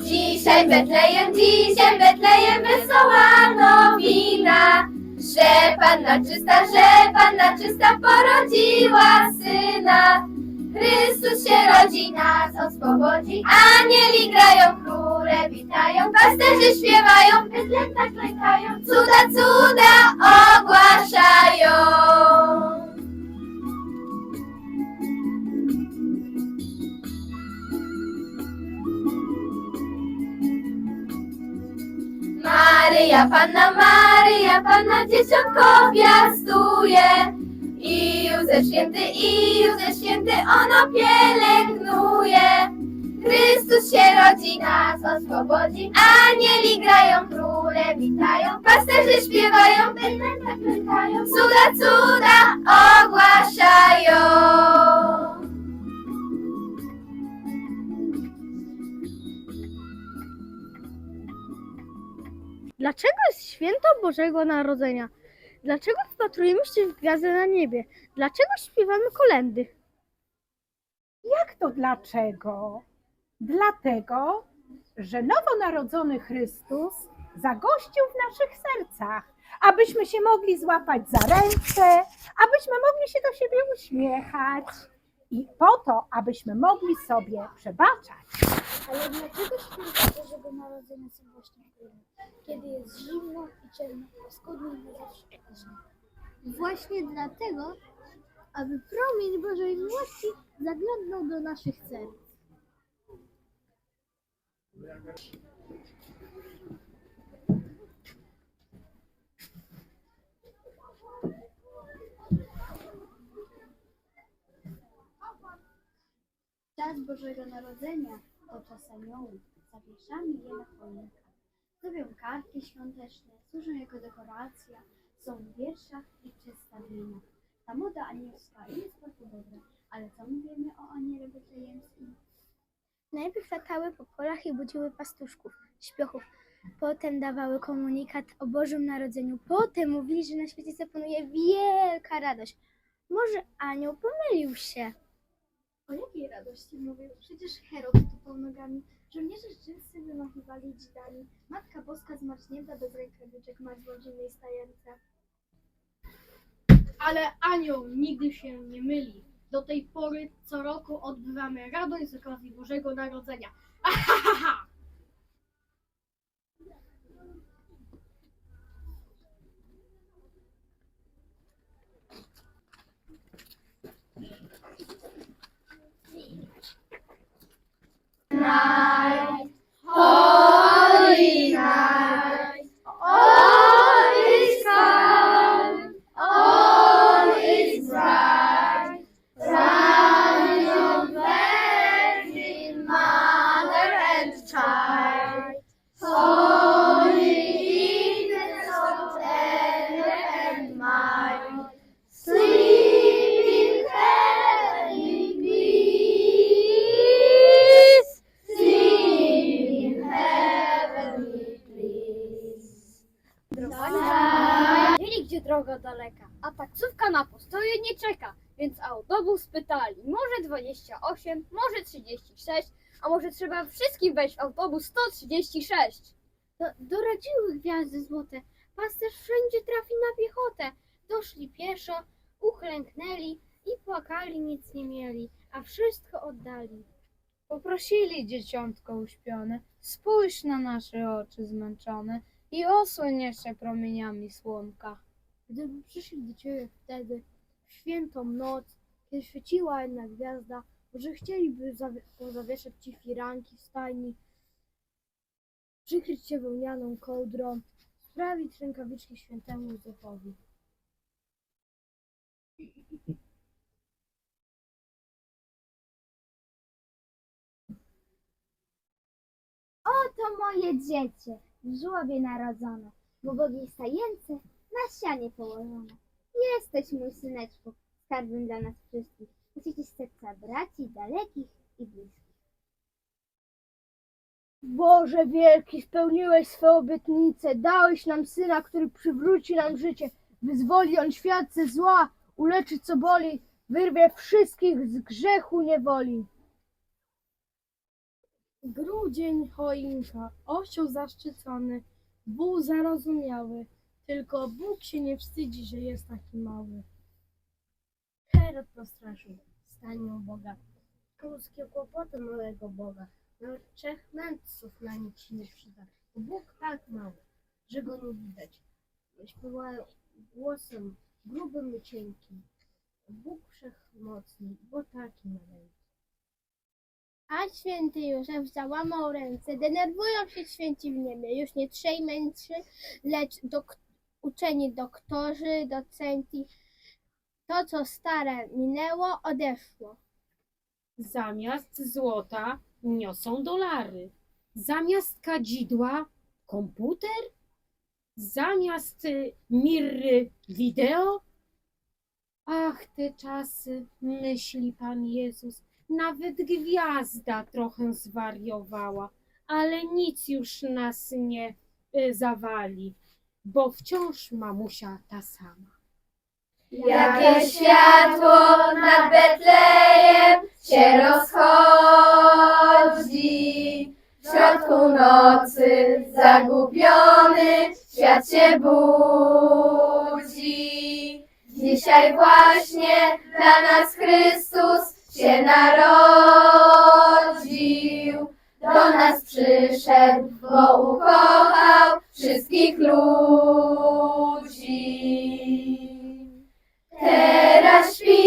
Dzisiaj Betlejem, dzisiaj Betlejem wesoła nowina, że Panna czysta, że Panna czysta porodziła syna. Chrystus się rodzi, nas oswobodzi, anieli grają, króle witają, pasterze śpiewają, bydlęta klękają, cuda, cuda ogłaszają. Maryja Panna, Maryja Panna dzieciątko piastuje i Józef Święty, i Józef Święty ono pielęgnuje. Chrystus się rodzi, nas oswobodzi, anieli grają, króle witają, pasterze śpiewają, bydlęta klękają, cuda, cuda ogłaszają. Dlaczego jest święto Bożego Narodzenia? Dlaczego wpatrujemy się w gwiazdę na niebie? Dlaczego śpiewamy kolendy? Jak to dlaczego? Dlatego, że nowonarodzony Chrystus zagościł w naszych sercach, abyśmy się mogli złapać za ręce, abyśmy mogli się do siebie uśmiechać i po to, abyśmy mogli sobie przebaczać. Ale dlaczego święta Bożego Narodzenia są właśnie w grudniu, kiedy jest zimno i ciemno, paskudnie i bezużyteczne? Właśnie dlatego, aby promień Bożej miłości zaglądnął do naszych serc. Czas Bożego Narodzenia to czas aniołów. Zawieszamy je na choinkach. Zrobią karty świąteczne, służą jako dekoracja, są w wierszach i przedstawieniach. Ta moda anielska jest bardzo dobra, ale co my wiemy o aniele betlejemskim? Najpierw latały po polach i budziły pastuszków, śpiochów. Potem dawały komunikat o Bożym Narodzeniu. Potem mówili, że na świecie zapanuje wielka radość. Może anioł pomylił się. O jakiej radości mówię? Przecież Herod tupał nogami, żołnierze rzymscy wymachiwali dzidami, Matka Boska zmarznięta bez rękawiczek marzła w zimnej stajence. Ale anioł nigdy się nie myli. Do tej pory co roku odbywamy radość z okazji Bożego Narodzenia. Ahahaha! Holy night, pytali. Może 28, może 36, a może trzeba wszystkim wejść w autobus 136. Do, doradziły gwiazdy złote, pasterz wszędzie trafi na piechotę. Doszli pieszo, uklęknęli i płakali, nic nie mieli, a wszystko oddali. Poprosili dzieciątko uśpione, spójrz na nasze oczy zmęczone i osłoń jeszcze promieniami słonka. Gdyby przyszli do ciebie wtedy, w świętą noc, kiedy świeciła jedna gwiazda, może chcieliby zawie- pozawieszać ci firanki w stajni, przykryć cię wełnianą kołdrą, sprawić rękawiczki świętemu Józefowi. Oto moje dziecię, w żłobie narodzone, w ubogiej stajence, na ścianie położone. Jesteś mój syneczku, skarbem dla nas wszystkich, pocieszysz serca braci dalekich i bliskich. Boże wielki, spełniłeś swoje obietnice, dałeś nam Syna, który przywróci nam życie, wyzwoli on świat ze zła, uleczy co boli, wyrwie wszystkich z grzechu niewoli. Grudzień choinka, osioł zaszczycony, wół zarozumiały, tylko Bóg się nie wstydzi, że jest taki mały. Herod postraszył, stanie Boga, ludzkie kłopoty małego Boga, nawet trzech mędrców na nic się nie przyda, bo Bóg tak mały, że go nie widać. Śpiewają głosem grubym i cienkim, Bóg wszechmocny, bo taki maleńki. A święty Józef załamał ręce, denerwują się święci w niebie, już nie trzej mędrzy, lecz dok- uczeni doktorzy, docenci. To, co stare minęło, odeszło. Zamiast złota niosą dolary. Zamiast kadzidła komputer. Zamiast y, mirry wideo. Ach, te czasy, myśli Pan Jezus. Nawet gwiazda trochę zwariowała, ale nic już nas nie y, zawali, bo wciąż mamusia ta sama. Jakie światło nad Betlejem się rozchodzi. W środku nocy zagubiony świat się budzi. Dzisiaj właśnie dla nas Chrystus się narodził. Do nas przyszedł, bo ukochał wszystkich ludzi. Teraz śpi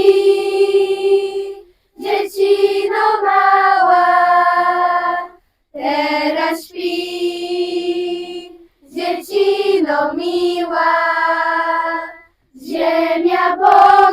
dziecino mała. Teraz śpi dziecino miła. Ziemia bogactw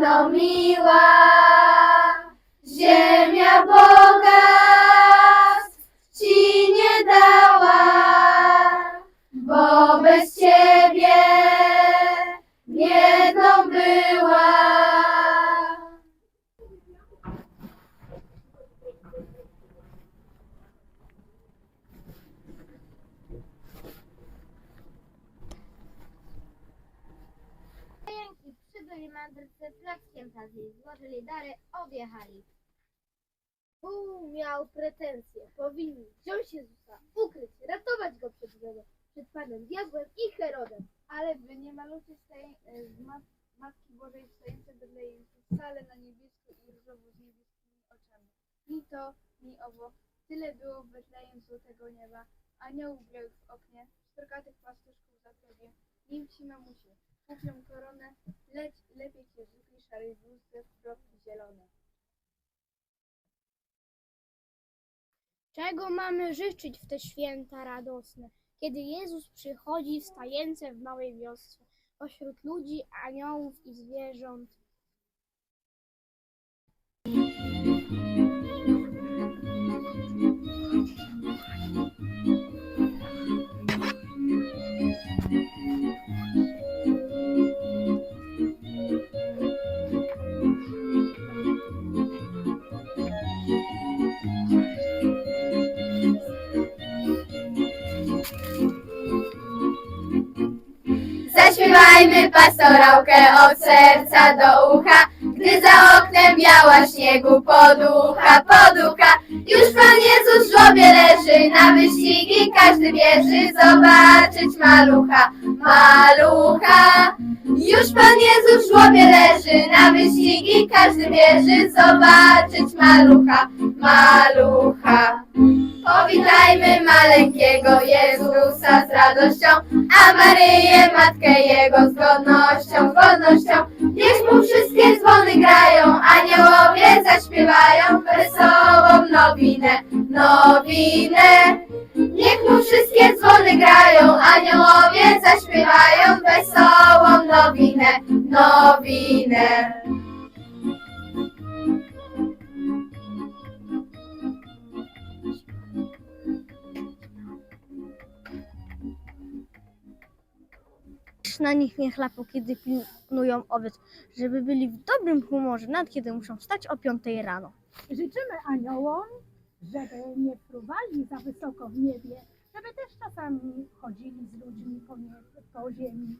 dziecino miła. Ziemia bogactw Przybyli mędrcy, plackiem prawie złożyli dary, odjechali. Bóg miał pretensje, powinni wziąć Jezusa, ukryć, ratować go przed złem, przed Panem Diabłem i Herodem. Ale wy nie malujcie e, z mat, Matki Bożej stojącej Betlejemskiej wcale na niebiesko i różowo z niebieskimi oczami. Ni to, ni owo. Tyle było w Betlejem złotego nieba, aniołów białych w oknie, pstrokatych pastuszków za progiem, nim ci mamusie, kupią koronę, lecz lepiej cię zwykli szarej w kropki zielone. Czego mamy życzyć w te święta radosne, kiedy Jezus przychodzi w stajence w małej wiosce, pośród ludzi, aniołów i zwierząt? Zaśpiewajmy pastorałkę od serca do ucha, gdy za oknem biała śniegu poducha, poducha. Już Pan Jezus w żłobie leży, na wyścigi każdy bierze zobaczyć malucha, malucha. Już Pan Jezus w żłobie leży, na wyścigi każdy bierze zobaczyć malucha, malucha. Powitajmy maleńkiego Jezusa z radością, a Maryję Matkę Jego z godnością, godnością. Niech mu wszystkie dzwony grają, aniołowie zaśpiewają wesołą nowinę, nowinę. Niech mu wszystkie dzwony grają, aniołowie zaśpiewają wesołą nowinę, nowinę. Na nich nie chlapą, kiedy pilnują owiec, żeby byli w dobrym humorze, nawet kiedy muszą wstać o 5 rano. Życzymy aniołom, żeby nie fruwali za wysoko w niebie, żeby też czasami chodzili z ludźmi po, nie, po ziemi,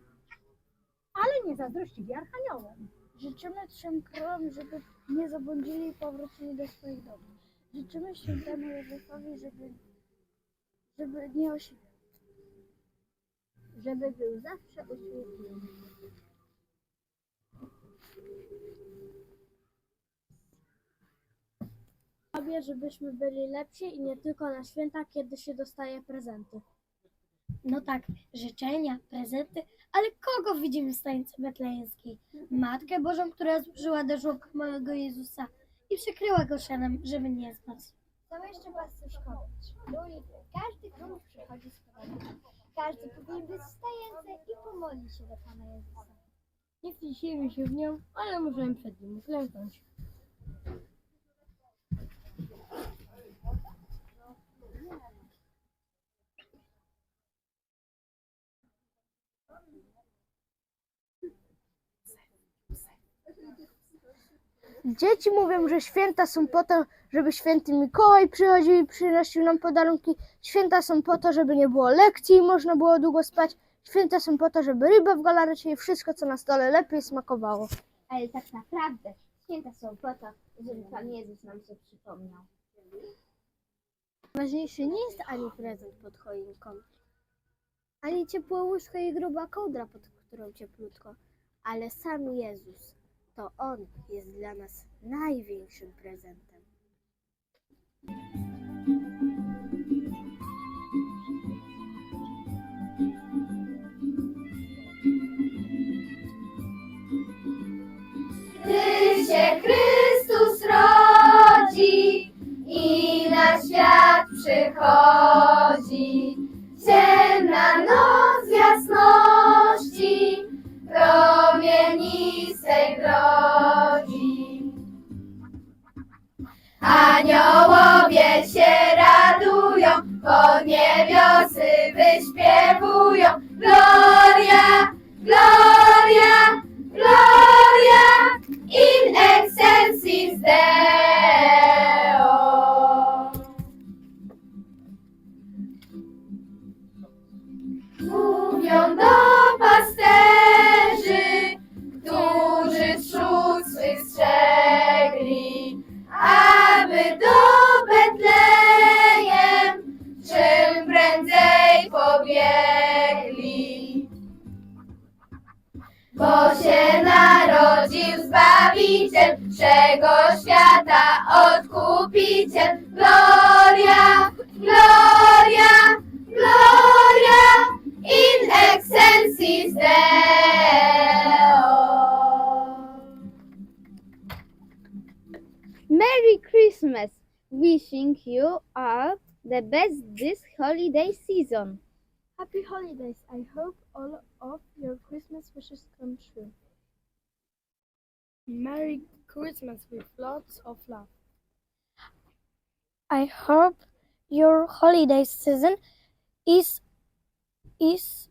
ale nie zazdrościli archaniołom. Życzymy trzem królom, żeby nie zabłądzili i powrócili do swoich domów. Życzymy świętemu Józefowi, żeby, żeby nie osi... Żeby był zawsze uśmiechnięty. sobie, żebyśmy byli lepsi i nie tylko na święta, kiedy się dostaje prezenty. No tak, życzenia, prezenty, ale kogo widzimy w stanicy betlejemskiej? Matkę Bożą, która złożyła do żłobka małego Jezusa i przykryła go szanem, żeby nie zmarł. Są jeszcze pastuszkować. Króli, każdy król przychodzi z podarunkiem. Każdy powinien być wstający i pomodlić się do Pana Jezusa. Nie wcisimy się w nią, ale możemy przed nim uklęknąć. Dzieci mówią, że święta są po to, żeby święty Mikołaj przychodził i przynosił nam podarunki. Święta są po to, żeby nie było lekcji i można było długo spać. Święta są po to, żeby ryba w galarecie i wszystko, co na stole lepiej smakowało. Ale tak naprawdę święta są po to, żeby Pan Jezus nam się przypomniał. Ważniejszy nie jest ani prezent pod choinką, ani ciepłe łóżko i gruba kołdra, pod którą cieplutko, ale sam Jezus. To On jest dla nas największym prezentem. Gdy się Chrystus rodzi i na świat przychodzi, ciemna noc jasności Aniołowie się radują, pod niebiosy wyśpiewują. Gloria, gloria, Merry Christmas! Wishing you all the best this holiday season. Happy holidays! I hope all of your Christmas wishes come true. Merry Christmas with lots of love. I hope your holiday season is is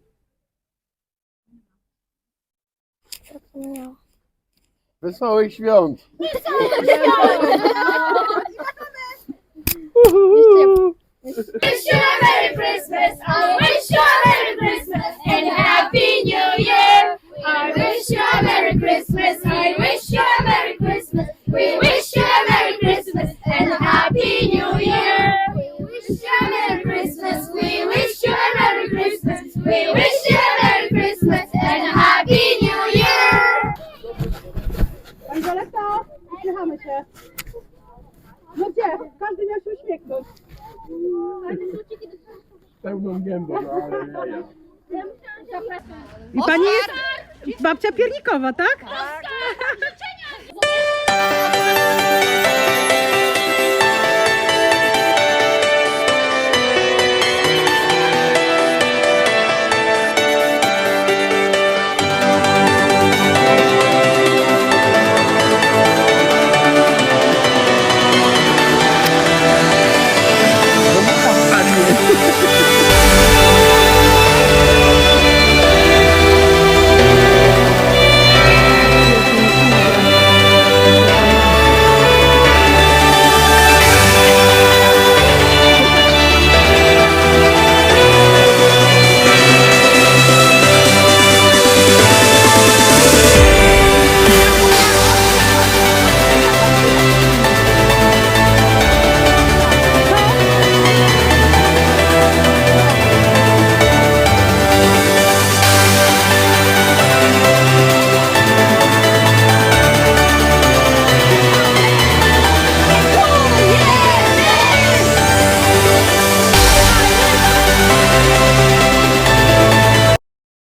zapomniałam. Wesołych świąt! Wish you a Merry Christmas. Oh, I wish you a Merry Christmas and a Happy New Year. I wish you a Merry Christmas. I wish you a Merry Christmas. We wish you a Merry Christmas and a Happy New Year. We wish you a Merry jedną. I pani jest babcia piernikowa, tak? Życzenia!